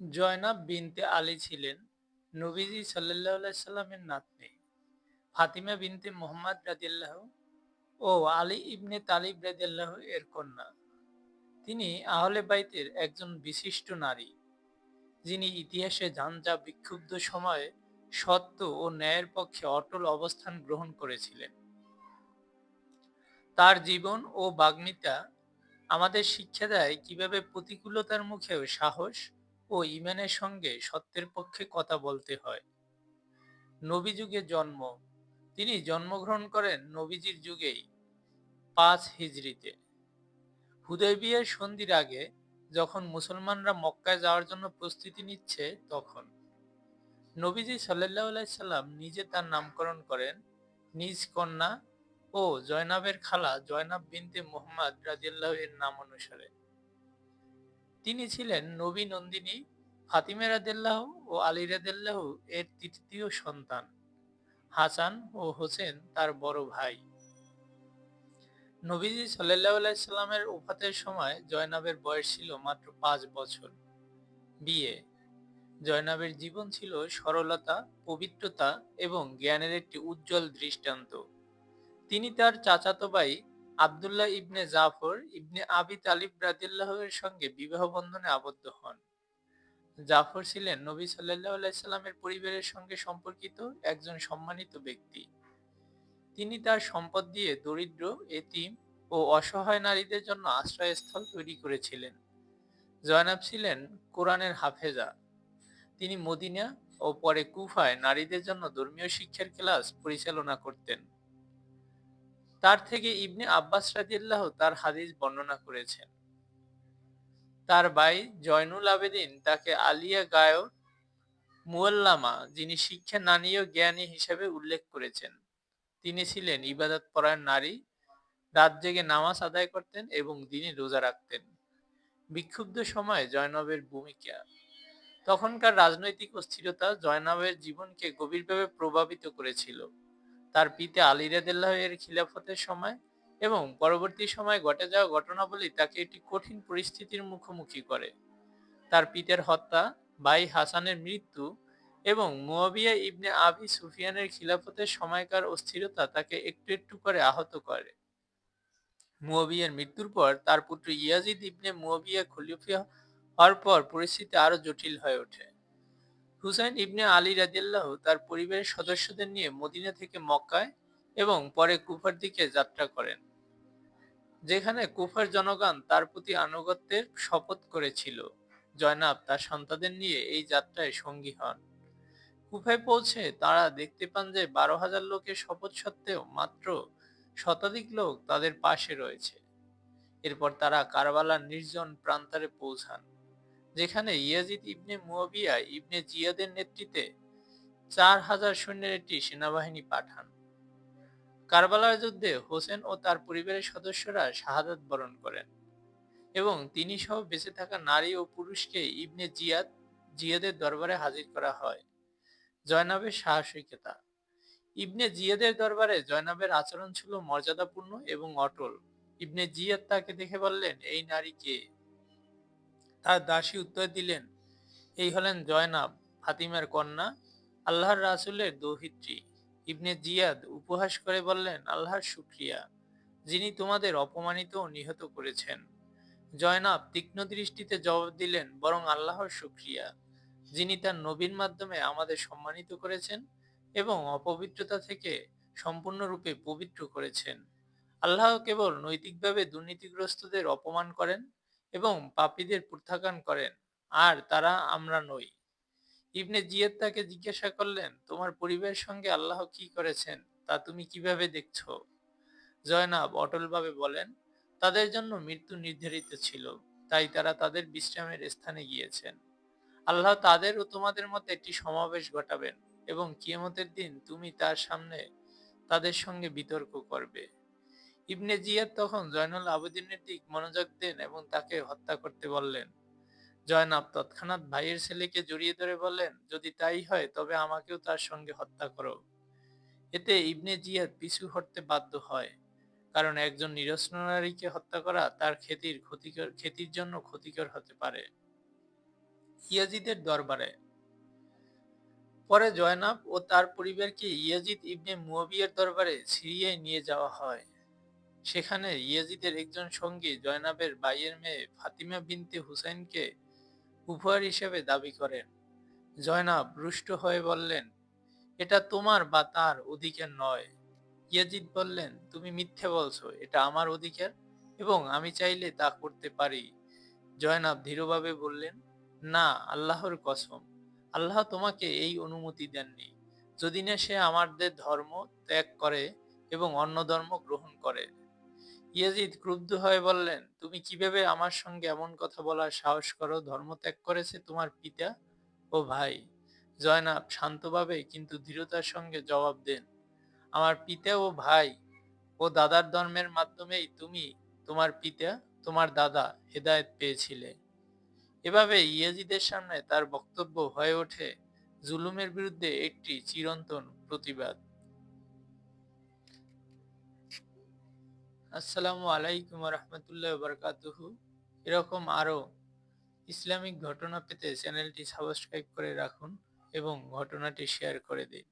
জয়নাব বিনতে আলী ছিলেন। নবীজি সাল্লাহ সাল্লামের নাতনি। ফাতিমা বিনতে মোহাম্মদ রাদিয়াল্লাহ ও আলী ইবনে তালিব রাদিয়াল্লাহ এর কন্যা। তিনি আহলে বাইতের একজন বিশিষ্ট নারী, যিনি ইতিহাসে ঝঞ্ঝা বিক্ষুব্ধ সময়ে সত্য ও ন্যায়ের পক্ষে অটল অবস্থান গ্রহণ করেছিলেন। তার জীবন ও বাগ্মিতা আমাদের শিক্ষা দেয় কীভাবে প্রতিকূলতার মুখেও সাহস ও ইমানের সঙ্গে সত্যের পক্ষে কথা বলতে হয়। নবী যুগে জন্ম। তিনি জন্মগ্রহণ করেন নবীজির যুগেই পাঁচ হিজড়িতে। হুদয়বিয়ার সন্ধির আগে যখন মুসলমানরা মক্কায় যাওয়ার জন্য প্রস্তুতি নিচ্ছে, তখন নবীজি সাল্লাহ সাল্লাম নিজে তার নামকরণ করেন। নিজ কন্যা ও জয়নাবের খালা জয়নাব বিনতে মোহাম্মদ রাজিয়াল্লাহ এর নাম অনুসারে। তিনি ছিলেন নবী নন্দিনী ফাতিমা রাদিল্লাহ ও আলী রাদিল্লাহ এর তৃতীয় সন্তান। হাসান ও হোসেন তার বড় ভাই। নবীজি সাল্লাহ সাল্লামের সময় জয়নাবের বয়স ছিল মাত্র পাঁচ বছর। বিয়ে। জয়নাবের জীবন ছিল সরলতা, পবিত্রতা এবং জ্ঞানের একটি উজ্জ্বল দৃষ্টান্ত। তিনি তার চাচাতো ভাই আবদুল্লাহ ইবনে জাফর ইবনে আবি তালিব রাদিল্লাহের সঙ্গে বিবাহ বন্ধনে আবদ্ধ হন। জাফর ছিলেন নবী সাল্লাহ সাল্লামের পরিবারের সঙ্গে সম্পর্কিত একজন সম্মানিত ব্যক্তি। তিনি তার সম্পদ দিয়ে দরিদ্র, এতিম ও অসহায় নারীদের জন্য আশ্রয়স্থল তৈরি করেছিলেন। জয়নাব ছিলেন কোরআনের হাফেজা। তিনি মদিনা ও পরে কুফায় নারীদের জন্য ধর্মীয় শিক্ষার ক্লাস পরিচালনা করতেন। তার থেকে ইবনে আব্বাস রাদিল্লাহ তার হাদিস বর্ণনা করেছেন। তার ভাই জয়নুল আবেদিন তাকে আলিয়া গায়ক মুয়াল্লামা, যিনি শিক্ষা নানীয় জ্ঞানী হিসেবে উল্লেখ করেছেন। তিনি ছিলেন ইবাদত পরায়ণ নারী, রাত জেগে নামাজ আদায় করতেন এবং দিনে রোজা রাখতেন। বিক্ষুব্ধ সময়ে জয়নবের ভূমিকা। তখনকার রাজনৈতিক অস্থিরতা জয়নবের জীবনকে গভীরভাবে প্রভাবিত করেছিল। তার পিতা আলী রাদিল্লাহ এর খিলাফতের সময় এবং পরবর্তী সময়ে ঘটে যাওয়া ঘটনাবলী তাকে একটি কঠিন পরিস্থিতির মুখোমুখি করে। তার পিতার হত্যা, ভাই হাসানের মৃত্যু এবং মুয়াবিয়া ইবনে আবি সুফিয়ানের খিলাফতের সময়কার অস্থিরতা তাকে একটু একটু করে আহত করে। মুয়াবিয়ার মৃত্যুর পর তার পুত্র ইয়াজিদ ইবনে মুয়াবিয়া খলিফা হওয়ার পর পরিস্থিতি আরও জটিল হয়ে ওঠে। হুসাইন ইবনে আলী রাদিয়াল্লাহু তার পরিবারের সদস্যদের নিয়ে মদিনা থেকে মক্কায় এবং পরে কুফার দিকে যাত্রা করেন, যেখানে কুফার জনগণ তার প্রতি আনুগত্যের শপথ করেছিল। জয়নাব তার সন্তানদের নিয়ে এই যাত্রায় সঙ্গী হন। কুফায় পৌঁছে তারা দেখতে পান যে বারো হাজার লোকের শপথ সত্ত্বেও মাত্র শতাধিক লোক তাদের পাশে রয়েছে। এরপর তারা কারবালার নির্জন প্রান্তরে পৌঁছান। যেখানে ইয়াজিদ ইবনে মুয়াবিয়া ইবনে জিয়াদের নেতৃত্বে চার হাজার সৈন্যের একটি সেনাবাহিনী পাঠান। কারবালার যুদ্ধে হোসেন ও তার পরিবারের সদস্যরা শাহাদাত বরণ করেন এবং তিনি সহ বেঁচে থাকা নারী ও পুরুষকে ইবনে জিয়াদ, জিয়াদের দরবারে হাজির করা হয়। জয়নাবের সাহসিকতা। ইবনে জিয়াদের দরবারে জয়নাবের আচরণ ছিল মর্যাদাপূর্ণ এবং অটল। ইবনে জিয়াদ তাকে দেখে বললেন, এই নারী কে? তার দাসী উত্তর দিলেন, এই হলেন জয়নাব, ফাতিমার কন্যা, আল্লাহর রাসুলের দৌহিত্রী। ইবনে জিয়াদ উপহাস করে বললেন, আল্লাহর শুক্রিয়া, যিনি তোমাদের অপমানিত ও নিহত করেছেন। জয়নাব তীক্ষ্ণ দৃষ্টিতে জবাব দিলেন, বরং আল্লাহর শুক্রিয়া, যিনি তার নবীর মাধ্যমে আমাদের সম্মানিত করেছেন এবং অপবিত্রতা থেকে সম্পূর্ণরূপে পবিত্র করেছেন। আল্লাহ কেবল নৈতিকভাবে দুর্নীতিগ্রস্তদের অপমান করেন এবং পাপীদের প্রত্যাখ্যান করেন, আর তারা আমরা নই। ইবনে জিয়াদ তাকে জিজ্ঞাসা করলেন, তোমার পরিবারের সঙ্গে আল্লাহ কি করেছেন? তা তুমি কীভাবে দেখছ? জয়নাব অটলভাবে বলেন, তাদের জন্য মৃত্যু নির্ধারিত ছিল, তাই তারা তাদের বিশ্রামের স্থানে গিয়েছেন। আল্লাহ তাদের ও তোমাদের মধ্যে একটি সমাবেশ ঘটাবেন এবং কিয়ামতের দিন তুমি তার সামনে তাদের সঙ্গে বিতর্ক করবে। ইবনে জিয়াদ তখন জয়নুল আবেদিনের দিক মনোযোগ দেন এবং তাকে হত্যা করতে বললেন। জয়নাব তৎক্ষণাৎ ভাইয়ের ছেলেকে জড়িয়ে ধরে বললেন, যদি তাই হয়, তবে আমাকেও তার সঙ্গে হত্যা করো। এতে ইবনে জিয়াদ পিছু হটতে বাধ্য হয়, কারণ একজন নিরস্ত্র নারীকে হত্যা করা তার খ্যাতির ক্ষতিকর খ্যাতির জন্য ক্ষতিকর হতে পারে। ইয়াজিদের দরবারে। পরে জয়নাব ও তার পরিবারকে ইয়াজিদ ইবনে মুয়াবিয়ার দরবারে সিরিয়ায় নিয়ে যাওয়া হয়। সেখানে ইয়াজিদের একজন সঙ্গী জয়নাবের বাইয়ের মেয়ে ফাতিমা বিনতে হুসাইনকে উপহার হিসেবে দাবি করেন। জয়নাব রুষ্ট হয়ে বললেন, এটা তোমার বা তার অধিকার নয়। ইয়াজিদ বললেন, তুমি মিথ্যে বলছো, এটা আমার অধিকার এবং আমি চাইলে তা করতে পারি। জয়নাব ধীরভাবে বললেন, না, আল্লাহর কসম, আল্লাহ তোমাকে এই অনুমতি দেননি। যদি না সে আমাদের ধর্ম ত্যাগ করে এবং অন্য ধর্ম গ্রহণ করে ইয়াজিদ ক্রুদ্ধ হয়ে বললেন, তুমি কীভাবে আমার সঙ্গে এমন কথা বলার সাহস করো? ধর্ম ত্যাগ করেছে তোমার পিতা ও ভাই। জয়নাব, শান্তভাবে কিন্তু দৃঢ়তার সঙ্গে জবাব দেন, আমার পিতা ও ভাই ও দাদার ধর্মের মাধ্যমেই তুমি তোমার পিতা, তোমার দাদা হেদায়েত পেয়েছিলে। এভাবে ইয়াজিদের সামনে তার বক্তব্য হয়ে ওঠে। জুলুমের বিরুদ্ধে একটি চিরন্তন প্রতিবাদ। আসসালামু আলাইকুম রহমতুল্লাহ বারকাতুহু। এরকম আরও ইসলামিক ঘটনা পেতে চ্যানেলটি সাবস্ক্রাইব করে রাখুন এবং ঘটনাটি শেয়ার করে দিন।